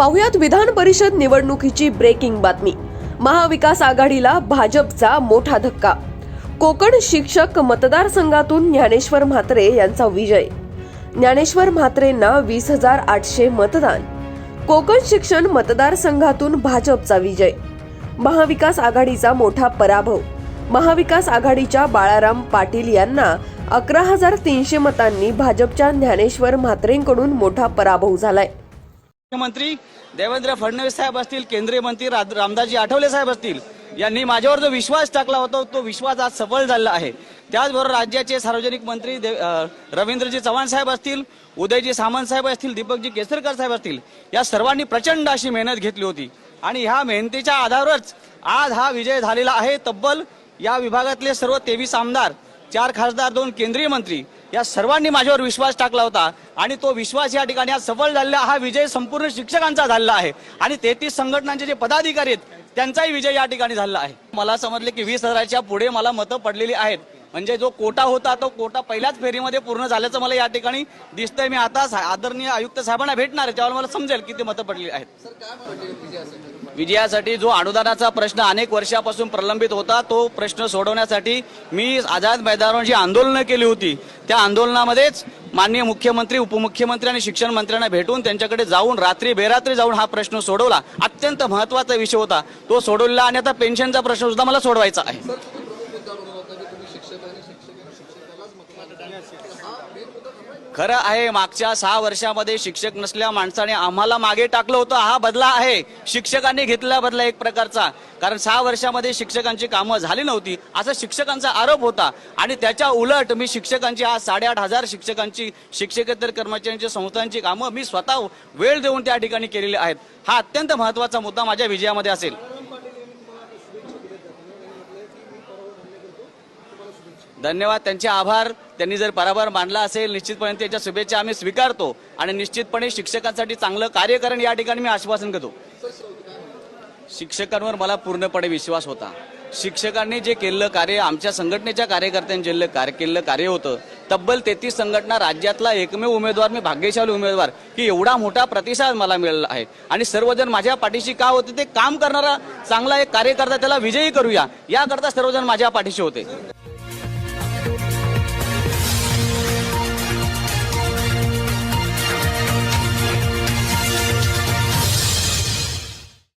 पाहुयात विधान परिषद निवडणुकीची ब्रेकिंग बातमी. महाविकास आघाडीला भाजपचा मोठा धक्का. कोकण शिक्षक मतदारसंघातून ज्ञानेश्वर म्हात्रे यांचा विजय. ज्ञानेश्वर म्हात्रेंना वीस हजार आठशे मतदान. कोकण शिक्षण मतदारसंघातून भाजपचा विजय. महाविकास आघाडीचा मोठा पराभव. महाविकास आघाडीच्या बाळाराम पाटील यांना अकरा हजार तीनशे मतांनी भाजपच्या ज्ञानेश्वर म्हात्रेंकडून मोठा पराभव झालाय. मुख्यमंत्री देवेंद्र फडणवीस साहेब असतील केंद्रीय मंत्री रा- रामदासजी आठवले साहेब असतील यांनी माझ्यावर जो विश्वास टाकला होता तो विश्वास आज सफल झाला आहे. त्याचबरोबर राज्याचे सार्वजनिक मंत्री रवींद्रजी चव्हाण साहेब असतील उदयजी सामंत साहेब असतील दीपकजी केसरकर साहेब असतील या सर्वांनी प्रचंड अशी मेहनत घेतली होती. आणि ह्या मेहनतीच्या आधारावरच आज हा विजय झालेला आहे. तब्बल या विभागातले सर्व तेवीस आमदार चार खासदार दोन केंद्रीय मंत्री या सर्वांनी माझ्यावर विश्वास टाकला होता आणि तो विश्वास या ठिकाणी आज सफल झालेला हा विजय संपूर्ण शिक्षकांचा झालेला आहे. आणि तेहतीस संघटनांचे जे पदाधिकारी आहेत त्यांचाही विजय या ठिकाणी झालेला आहे. मला समजले की वीस हजाराच्या पुढे मला मतं पडलेली आहेत. म्हणजे जो कोटा होता तो कोटा पहिल्याच फेरीमध्ये पूर्ण झाल्याचं मला या ठिकाणी दिसतंय. मी आता आदरणीय आयुक्त साहेबांना भेटणार आहे त्यावेळेला मला समजेल किती मतं पडलेली आहेत. विजयासाठी? जो अनुदानाचा प्रश्न अनेक वर्षापासून प्रलंबित होता तो प्रश्न सोडवण्यासाठी मी आझाद मैदानावर जी आंदोलनं केली होती त्या आंदोलनामध्येच माननीय मुख्यमंत्री उपमुख्यमंत्री आणि शिक्षण मंत्र्यांना भेटून त्यांच्याकडे जाऊन रात्री बेरात्री जाऊन हा प्रश्न सोडवला. अत्यंत महत्त्वाचा विषय होता. तो सोडवला आणि आता पेन्शनचा प्रश्न सुद्धा मला सोडवायचा आहे. खरं आहे मागच्या सहा वर्षामध्ये शिक्षक नसल्या माणसाने आम्हाला मागे टाकलं होतं. हा बदला आहे. शिक्षकांनी घेतला बदला एक प्रकारचा. कारण सहा वर्षामध्ये शिक्षकांची कामं झाली नव्हती. असा शिक्षकांचा आरोप होता. आणि त्याच्या उलट मी शिक्षकांची आज साडेआठ हजार शिक्षकांची शिक्षकेतर कर्मचाऱ्यांची संस्थांची कामं मी स्वतः वेळ देऊन त्या ठिकाणी केलेली आहेत. हा अत्यंत महत्त्वाचा मुद्दा माझ्या विजयामध्ये असेल. धन्यवाद त्यांचे आभार. त्यांनी जर पराभव मानला असेल निश्चितपणे त्याच्या शुभेच्छा आम्ही स्वीकारतो आणि निश्चितपणे शिक्षकांसाठी चांगलं कार्य करण या ठिकाणी मी आश्वासन करतो शिक्षकांवर मला पूर्णपणे विश्वास होता. शिक्षकांनी जे केलेलं कार्य आमच्या संघटनेच्या कार्यकर्त्यांनी जे कार्य केलेलं कार्य होतं तब्बल तेहतीस संघटना राज्यातला एकमेव उमेदवार मी भाग्यशाली उमेदवार की एवढा मोठा प्रतिसाद मला मिळाला आहे. आणि सर्वजण माझ्या पाठीशी का होते ते काम करणारा चांगला एक कार्यकर्ता त्याला विजयी करूया. याकरता सर्वजण माझ्या पाठीशी होते.